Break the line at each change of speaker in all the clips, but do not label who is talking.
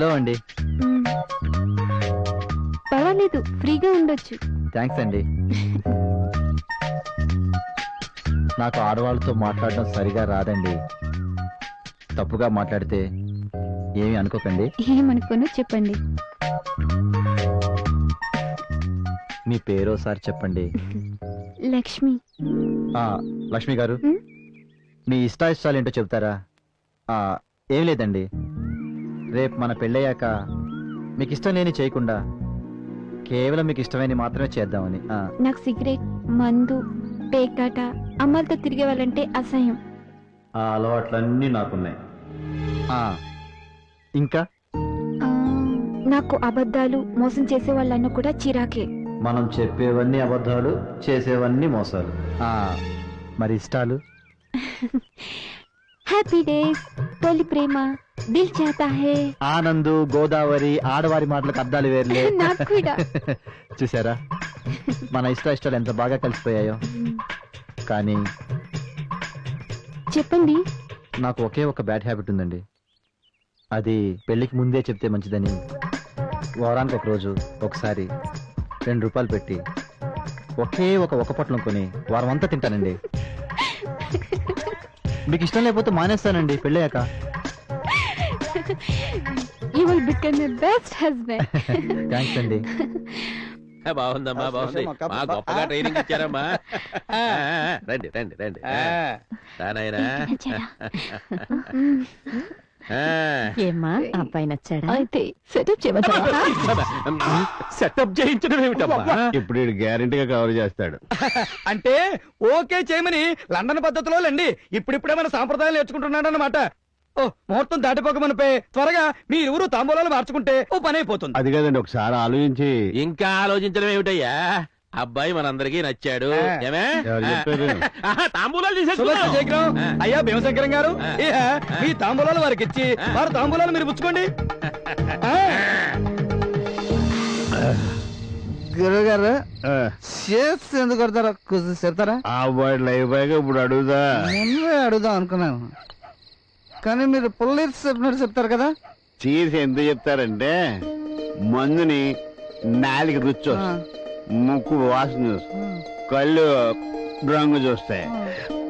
Hello అండి.
పర్వాలేదు ఫ్రీగా ఉండొచ్చు.
థ్యాంక్స్ అండి. నాకు ఆడవాళ్ళతో మాట్లాడడం సరిగా రాదండి. తప్పుగా మాట్లాడితే ఏమీ అనుకోకండి.
ఏమనుకోనో చెప్పండి.
మీ పేరు ఒకసారి చెప్పండి.
లక్ష్మి.
ఆ, లక్ష్మి గారు? మీ ఇష్టాయిష్టాలు ఏంటో చెప్తారా ఆ, ఏం లేదండి. రేపు మన పెళ్ళయ్యాక మీకు ఇష్టం లేని చేయకుండా కేవలం మీకు ఇష్టమైన మాత్రమే చేద్దామని ఆ,
నాకు సిగరెట్ మందు పేకాట అమ్మాయిలతో తిరిగే వాళ్ళంటే అసహ్యం.
ఆ అలవాట్లన్నీ నాకున్నాయి. ఆ, ఇంకా?
ఆ, నాకు అబద్ధాలు మోసం చేసే వాళ్ళన్న కూడా చిరాకే.
మనం చెప్పేవన్నీ అబద్ధాలు చేసేవన్నీ మోసాలు. ఆ, మరి ఇష్టాలు?
హ్యాపీ డేస్ తొలి ప్రేమ. దిల్ చాతా హే.
ఆనందు గోదావరి ఆడవారి మాటలకు అర్థాలు వేర్లే.
నాకు కూడా.
చూసారా మన ఇష్ట ఇష్టాలు ఎంత బాగా కలిసిపోయాయో. కానీ
చెప్పండి.
నాకు ఒకే ఒక బ్యాడ్ హ్యాబిట్ ఉందండి. అది పెళ్ళికి ముందే చెప్తే మంచిదని. వారానికి ఒక రోజు ఒకసారి రెండు రూపాయలు పెట్టి ఒకే ఒక ఒక పొట్లం కొని వారం అంతా తింటానండి. మీకు ఇష్టం లేకపోతే మానేస్తానండి పెళ్ళయ్యాక. థ్యాంక్స్ అండి.
ఆ, బాగుందమ్మా బాగుంది. మా గొప్పగా ట్రైనింగ్ ఇచ్చారమ్మా. ఆ, ఆ, రండి రండి రండి. రానాయనా
ఏమ్మా అబ్బాయి నచ్చాడా?
అయితే సెటప్ చేయమంటారా?
సెటప్ చేయించడం ఏమిటమ్మా?
ఇప్పుడు వీడు గ్యారెంటీగా కవర్ చేస్తాడు.
అంటే ఓకే చేయమని లండన్ పద్ధతిలో లేండి. ఇప్పుడిప్పుడే మన సాంప్రదాయాలు నేర్చుకుంటున్నాడు అనమాట ఓ ముహూర్తం దాటిపోకమనిపై త్వరగా మీ ఇరువురు తాంబూలాలు మార్చుకుంటే ఓ పని అయిపోతుంది.
అది కదండి ఒకసారి ఆలోచించి.
ఇంకా ఆలోచించడం ఏమిటయ్యా? అబ్బాయి మనందరికీ నచ్చాడు. ఏమే?
ఎవరు చెప్పారు?
ఆహా, తాంబూలాలు తీసేసుకుందాం.
శేఖరం. అయ్యా భీమశంకరం గారు. ఇహ, మీ తాంబూలాలు వారికి ఇచ్చి వారు తాంబూలాలు మీరు పుచ్చుకోండి. ఆ.
గురుగారు
ఆ,
షేర్స్ ఎందుకు కొడతారో? కొంచెం చెప్తారా?
ఆ అబ్బాయి లైవ్ బాయ్ ఇప్పుడు అడుగుదా?
అడుగుదాం అనుకున్నాను. కానీ మీరు పుల్లీర్స్ చెప్పినట్టు చెప్తారు కదా?
చీర్స్ ఎందుకు చెప్తారంటే మందుని నాలిక రుచి వస్తుంది. ముక్కు వాసన. కళ్ళు రంగు చూస్తాయి.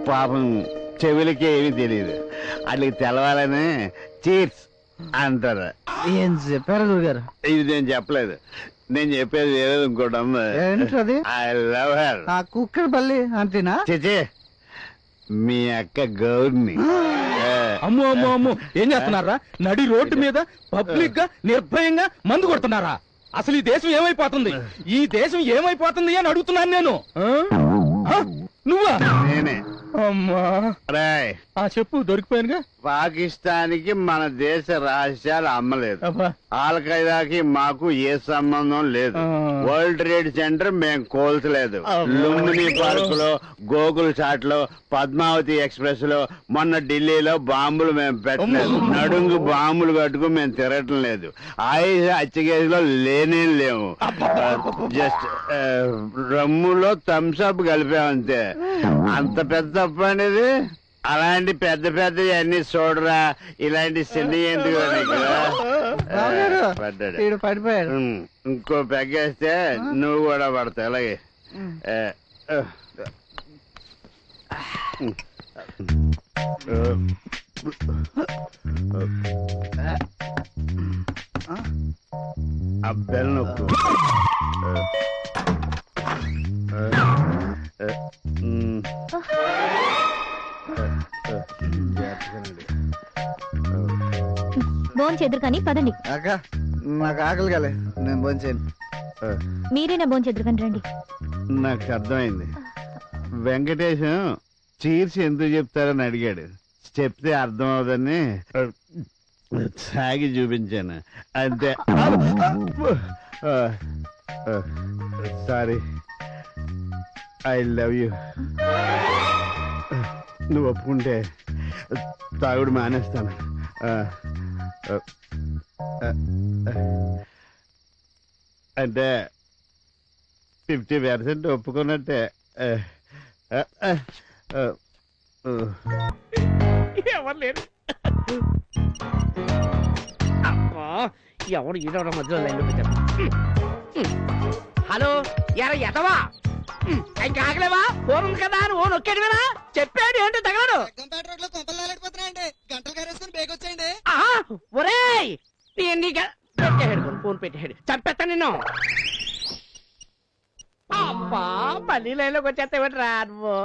పాపం చెవులకి ఏమీ తెలియదు. వాటికి తెలవాలని చీర్స్ అంటారు.
ఏం చెప్పారు గురుగారు?
ఇది నేను చెప్పలేదు. నేను చెప్పేది వేరేది ఇంకోటి ఉంది.
ఏంటది
ఐ లవ్ హర్
ఆ కుక్కడి పల్లి అంతేనా
చిచి మీ అక్క గౌర్ని.
అమ్మో అమ్మో అమ్మో. ఏం చేస్తున్నారా? నడి రోడ్డు మీద పబ్లిక్గా నిర్భయంగా మందు కొడుతున్నారా? అసలు ఈ దేశం ఏమైపోతుంది? ఈ దేశం ఏమైపోతుంది అని అడుగుతున్నాను నేను? నువ్వా?
నేనే.
అమ్మా. చెప్పు దొరికిపోయానుగా?
పాకిస్తాన్కి మన దేశ రహస్యాలు అమ్మలేదు.
అబ్బా.
ఆల్ ఖైదాకి మాకు ఏ సంబంధం లేదు.
ఆ.
వరల్డ్ ట్రేడ్ సెంటర్ మేం కోల్చలేదు. లుంబిని పార్క్లో గోకుల్ చాట్లో పద్మావతి ఎక్స్ప్రెస్లో మొన్న ఢిల్లీలో బాంబులు మేము పెట్టలేదు. నడుంగు బాంబులు కట్టుకుని మేము తిరగటం లేదు. ఆయుష హత్యకేసులో లేనే లేవు. జస్ట్ రమ్ములో థమ్స్అప్ కలిపామంతే. అంత పెద్ద తప్పు అనేది అలాంటి పెద్ద పెద్ద అన్ని చూడరా ఇలాంటి చిన్న ఎందుకు పడ్డాడు
పడిపోయాడు
ఇంకో పెగ్గేస్తే నువ్వు కూడా పడతావు అలాగే బెల్ నొక్కు
భోన్ చెదురు కానీ పదండి.
అక్క నాకు ఆకలి కాలే నేను భోంచేయను
మీరేనా భోన్ చెదురు కానీ రండి.
నాకు అర్థమైంది. వెంకటేశం చీర్స్ ఎందుకు చెప్తారని అడిగాడు. చెప్తే అర్థం అవదని సాగి చూపించాను. అంతే. సారీ. I love you. నువ్వు ఒప్పుకుంటే తాగుడు మానేస్తాను. అంటే ఫిఫ్టీ పర్సెంట్ ఒప్పుకున్నట్టే.
ఎవరు లేరు?
అబ్బా, ఎవడు ఈడవడం మధ్యలో లైన్లో పెట్టారు? హలో ఎర ఎదవా? ఇంకా ఆగలేవా? ఫోన్ ఉంది కదా అని ఓ నొక్కేడు కదా చెప్పాడు ఏంటో తగలడు ఆహా, ఒరేయ్ నేను నీకు పెట్టేహాడు ఫోన్ పెట్టేహాడు చంపేస్తా నిన్ను. అబ్బా మళ్ళీ లైన్లోకి వచ్చేస్తావేంటి రా నువ్వు?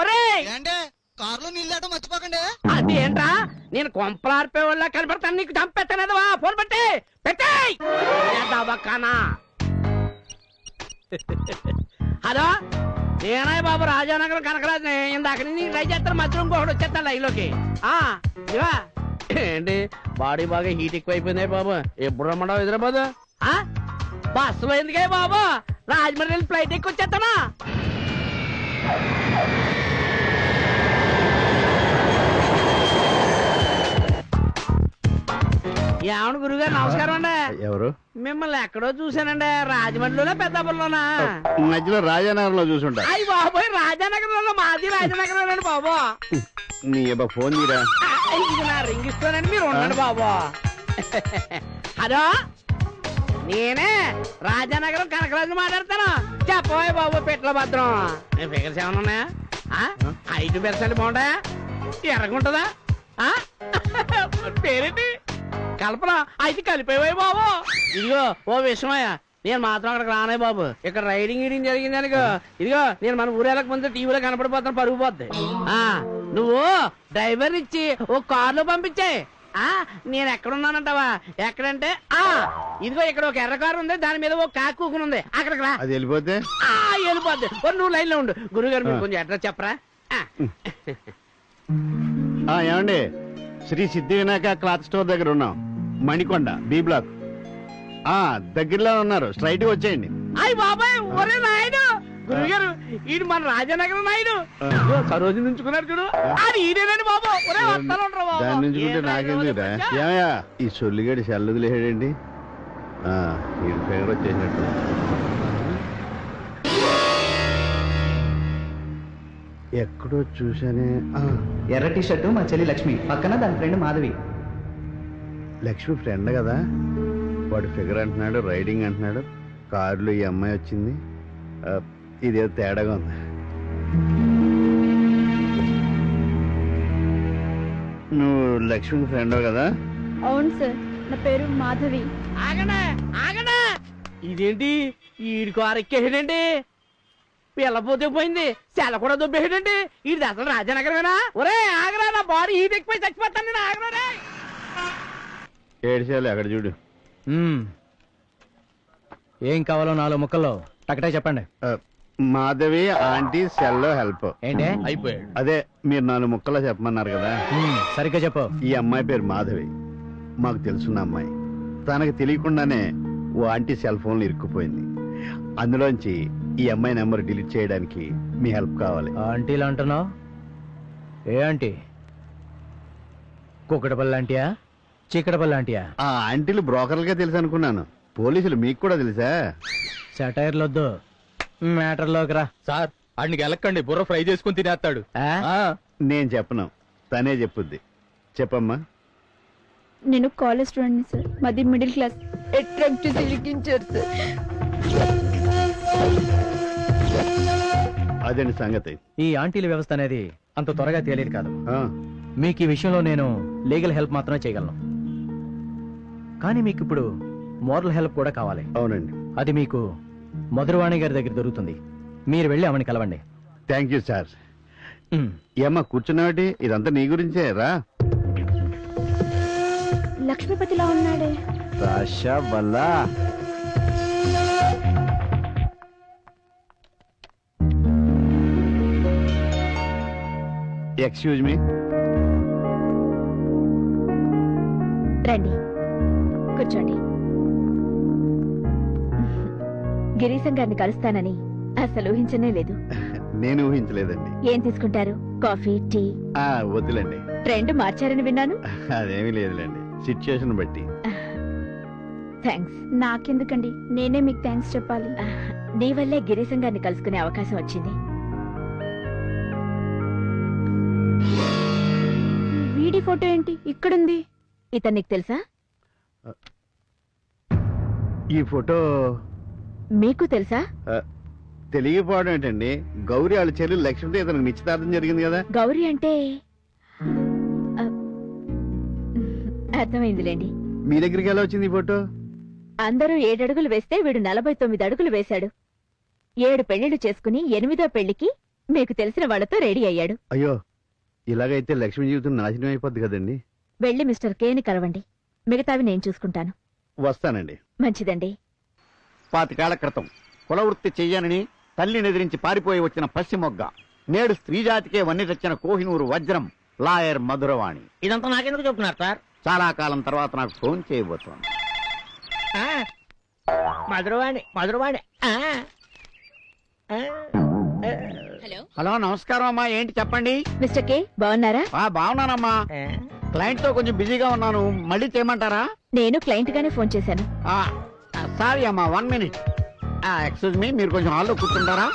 ఒరేయ్!
కారులో మర్చిపోకండి.
అది ఏంట్రా? నేను కొంపలార్పే వాళ్ళ కనపడతాను నీకు చంపేస్తానేదవా ఫోన్ పెట్టి. పెట్టేయ్! హలో? నేనే బాబు రాజానగరం కనకరాజుని. ఇందాక నుంచి ట్రై చేస్తాను మధ్యలో ఇంకొకటి వచ్చేస్తాను లైన్లోకి. ఆ ఇవా ఏంటి? బాడీ బాగా హీట్ ఎక్కువైపోయింది బాబు. ఎప్పుడు రమ్మడావు హైదరాబాద్? ఆ? బస్సులో ఎందుకే బాబు? రాజమండ్రి వెళ్ళి ఫ్లైట్ ఎక్కి వచ్చేస్తానా ఏమను గురుగారు నమస్కారం అండి.
ఎవరు?
మిమ్మల్ని ఎక్కడో చూశానండి. రాజమండ్రిలోనే పెద్దాపురంలోనా
మధ్యలో రాజానగరంలో చూసుంటా.
అయ్యి బాబోయ్ రాజానగరంలో మాది రాజానగరం అండి బాబు.
నీ అబ్బా ఫోన్ తీరా
ఇది నా రింగ్ ఇస్తానండి మీరు ఉండండి బాబు. హలో? నేనే రాజానగరం కనకరాజు మాట్లాడతాను. చెప్పబోయ్ బాబు పెట్ల భద్రం. నీ ఫిగర్స్ ఏమైనా ఉన్నాయా? ఆ? ఐదు పెరసలు బాగుంటాయా? ఎర్రగుంటుందా? ఆ? పేరేంటి? కల్పన అయితే కలిపేవాయి బాబు. ఇదిగో ఓ విషయమయ్యా నేను మాత్రం అక్కడికి రానే బాబు. ఇక్కడ రైడింగ్ గీడింగ్ జరిగింది అనుకో. ఇదిగో నేను మన ఊరేళ్ళకి ముందు టీవీలో కనపడిపోతాను పరుగు పోద్ది ఆ? నువ్వు డ్రైవర్ ఇచ్చి ఓ కారులో పంపించే. ఆ నేను ఎక్కడున్నానంటావా? ఎక్కడంటే ఆ ఇదిగో ఇక్కడ ఒక ఎర్ర కారు ఉంది దాని మీద ఒక కాకు కూకుని ఉంది. అక్కడికి రా.
అది వెళ్ళిపోతే?
ఆ వెళ్ళిపోద్ది. ఓ నువ్వు లైన్లో ఉండు గురుగారు మీరు కొంచెం అడ్రస్ చెప్పరా? ఆ.
ఆ ఏమండి? శ్రీ సిద్ధి వినాయక క్లాత్ స్టోర్ దగ్గర ఉన్నాం. Manikonda B block. ఆ దగ్గరలో ఉన్నారు. స్ట్రైట్ వచ్చేయండి.
అయ్య బాబాయ్ ఒరే నాయుడు గురుగారు ఈడు మన రాజనగరం నాయుడు. సరోజు నుంచుకున్నాడు చూడు. అది ఈడేనండి బాబు.
దాని నుంచి నాకెందుకురా? ఏమయ్యా? ఈ సొల్లిగడి చల్లుదిలేడండి ఈ ఫిగర్ వచ్చేసినట్టు. ఎక్కడో చూసానే ఆ,
ఎర్ర టీ షర్టు మా చెల్లి లక్ష్మి. పక్కన దాని ఫ్రెండ్ మాధవి.
లక్ష్మి ఫ్రెండ్ కదా? వాడు ఫిగర్ అంటున్నాడు రైడింగ్ అంటున్నాడు. కారులో ఈ అమ్మాయి వచ్చింది. ఆ, ఇదేదో తేడాగా ఉంది. నువ్వు లక్ష్మి ఫ్రెండ్ కదా?
అవును సార్ నా పేరు మాధవి.
ఆగనా? ఆగనా? ఇదేంటి? ఈడి కారు ఎక్కేసాడండి పిల్లపోతే పోయింది. సెల కూడా దొబ్బేసాడండి ఇది అసలు రాజనగరమేనా? ఒరే ఆగరా నా బాడీ ఈట్ ఎక్కిపోయి చచ్చిపోతాను నేను ఆగరా
ఏడిసేయాలి అక్కడ చూడు.
ఏం కావాలో నాలుగు ముక్కల్లో. టకటే చెప్పండి.
మాధవి ఆంటీ సెల్లో హెల్ప్.
ఏంటే?
అయిపోయాడు.
అదే మీరు నాలుగు ముక్కలో చెప్పమన్నారు కదా.
సరిగ్గా చెప్పు.
ఈ అమ్మాయి పేరు మాధవి. మాకు తెలుసున్న అమ్మాయి. తనకు తెలియకుండానే ఓ ఆంటీ సెల్ ఫోన్లో ఇరుక్కుపోయింది. అందులోంచి ఈ అమ్మాయి నెంబర్ డిలీట్ చేయడానికి మీ హెల్ప్ కావాలి.
ఆంటీలు అంటున్నావు? ఏ ఆంటీ? కుక్కడపల్లి ఆంటీయా? చీకటపల్లి ఆంటీయా?
ఆ ఆంటీలు బ్రోకర్లుగా తెలుసు అనుకున్నాను పోలీసులు మీకు కూడా తెలుసా?
సెటైర్లు వద్దు మ్యాటర్లోకి రా.
సార్ అడికి వెళ్ళకండి బుర్ర ఫ్రై చేసుకుని తినేస్తాడు.
నేను చెప్పను. తనే చెప్పుద్ది. చెప్పమ్మా.
నేను కాలేజ్ స్టూడెంట్ సార్. మాది మిడిల్ క్లాస్. అట్రాక్ట్ చేసి ఇరికించారు సార్.
అదండి సంగతి.
ఈ ఆంటీల వ్యవస్థ అనేది అంత త్వరగా తేలేదు కాదు.
ఆ,
మీకు ఈ విషయంలో నేను లీగల్ హెల్ప్ మాత్రమే చేయగలను. కానీ మీకు ఇప్పుడు మోరల్ హెల్ప్ కూడా కావాలి.
అవునండి.
అది మీకు మధురవాణి గారి దగ్గర దొరుకుతుంది. మీరు వెళ్ళి ఆమెను కలవండి.
Thank you sir. ఏమ్మా కూర్చున్నావాటి? ఇదంతా నీ గురించే రా.
లక్ష్మీపతిలా ఉన్నాడే.
ఎక్స్క్యూజ్ మీ
రండి. కూర్చోండి. గిరీశం గారిని కలుస్తానని అసలు ఊహించనే లేదు.
నేను ఊహించలేదండి.
ఏం తీసుకుంటారు? Coffee tea?
ఆ వద్దులేండి.
ట్రెండ్ మార్చారని విన్నాను.
అదేమీ లేదులేండి. సిచ్యుయేషన్ బట్టి.
థ్యాంక్స్.
నాకెందుకండి? నేనే మీకు థ్యాంక్స్ చెప్పాలి.
నీ వల్లే గిరీశం గారిని కలుసుకునే అవకాశం వచ్చింది.
వీడి ఫోటో ఏంటి? ఇక్కడుంది.
ఇతను నీకు తెలుసా?
ఈ ఫోటో
మీకు తెలుసా?
తెలియకపోవడం ఏంటండి? గౌరీ వాళ్ళ చెల్లి లక్ష్మితో ఇతనికి నిశ్చితార్థం జరిగింది కదా.
గౌరీ అంటే అర్థమైందిలేండి.
మీ దగ్గరికి ఎలా వచ్చింది ఈ ఫోటో?
అందరూ ఏడడుగులు వేస్తే వీడు నలభై తొమ్మిది అడుగులు వేశాడు. ఏడు పెళ్ళిళ్ళు చేసుకుని ఎనిమిదో పెళ్ళికి మీకు తెలిసిన వాళ్ళతో రెడీ అయ్యాడు.
అయ్యో ఇలాగైతే లక్ష్మి జీవితం నాశనం అయిపోద్ది కదండి.
వెళ్ళి మిస్టర్ కేని కలవండి. మిగతావి నేను చూసుకుంటాను.
వస్తానండి.
మంచిదండి.
పాతికేళ్ళ క్రితం కులవృత్తి చెయ్యనని తల్లిని ఎదిరించి పారిపోయి వచ్చిన పశ్చిమొగ్గ నేడు స్త్రీ జాతికే వన్ని తెచ్చిన కోహినూరు వజ్రం లాయర్ మధురవాణి.
ఇదంతా నాకెందుకు చెప్తున్నారు సార్?
చాలా కాలం తర్వాత నాకు ఫోన్ చేయబోతోంది.
మధురవాణి మధురవాణి.
హలో. నమస్కారం అమ్మా ఏంటి చెప్పండి?
మిస్టర్ కే బాగున్నారా?
ఆ బాగున్నానమ్మా. క్లయింట్తో కొంచెం బిజీగా ఉన్నాను మళ్ళీ చేయమంటారా?
నేను క్లయింట్ గానే ఫోన్ చేశాను.
సారీ అమ్మా వన్ మినిట్ ఎక్స్క్యూజ్ మీ మీరు కొంచెం హాల్లో కూర్చుంటారా?